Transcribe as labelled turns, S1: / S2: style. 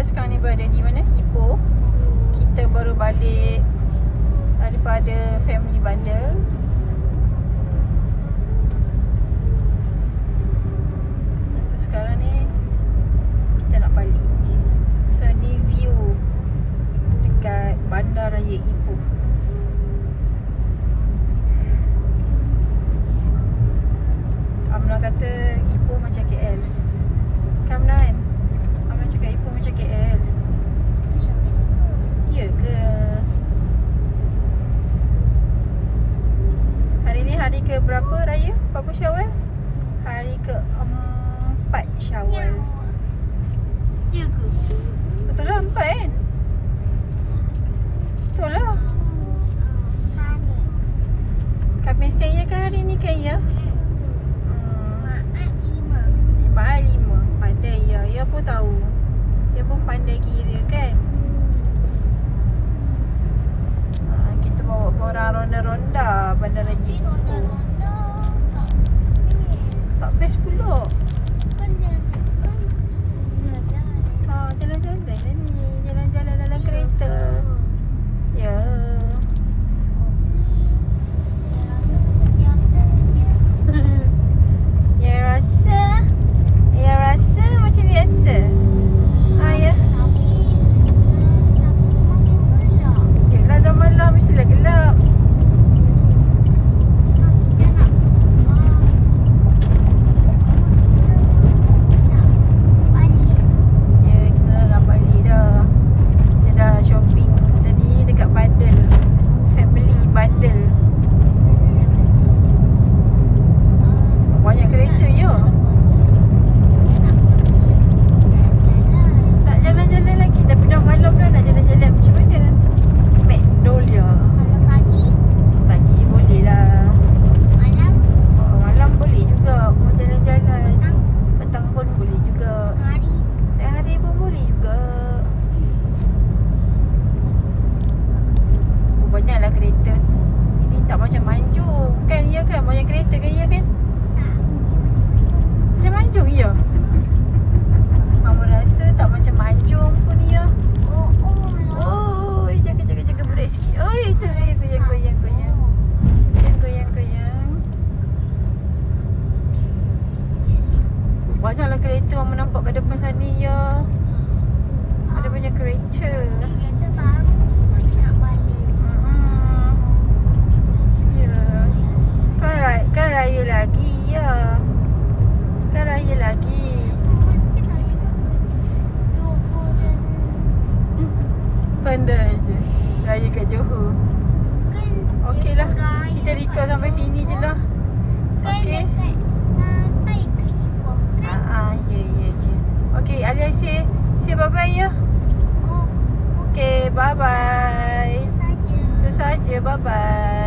S1: kita sekarang ni berada di mana? Ipoh. Kita baru balik daripada family bundle. So sekarang ni kita nak balik. So ni view dekat Bandar Raya Ipoh. Amna kata Ipoh macam KL. Kan Amna kan? Amna cakap Ipoh macam KL. Ya ke? Hari ke berapa raya? Berapa Syawal? Hari ke empat Syawal.
S2: Ya ke?
S1: Betul lah empat kan? Betul lah. Khamis kan ya ke hari ni kan ya? Hmm. Mak lima Pandai ya Ya pun tahu Dia pun pandai kira kan ha, Kita bawa korang ronda-ronda Bandar Raya Ipoh Tak best pula ha, Jalan-jalan lah ni Jalan-jalan dalam kereta Ya Ya rasa Ya rasa macam biasa Ha ya Yelah dah malam Mestilah gelap Ya kita dah nak balik dah Kita dah shopping tadi Dekat bundle Family bundle Banyak kereta ya Nak jalan-jalan lagi Tapi dah malam dah Nak jalan-jalan macam mana Magnolia Pagi boleh lah oh, Malam boleh juga Mau jalan-jalan Petang pun boleh juga. Tengah hari pun boleh juga. Oh, Banyaklah kereta. Ini tak macam Manjung Kan ya kan? Banyak kereta kan? Ya kan? Macam Manjung ya nampak kat depan sana ya. Ada banyak kereta. Hmm. Ya. Kan raya, kan raya lagi ya. Kan raya lagi. Pandai je. Raya kat Johor. Okey lah. Kita record sampai sini je lah. Okey. Bye-bye. Bye-bye. Bye-bye.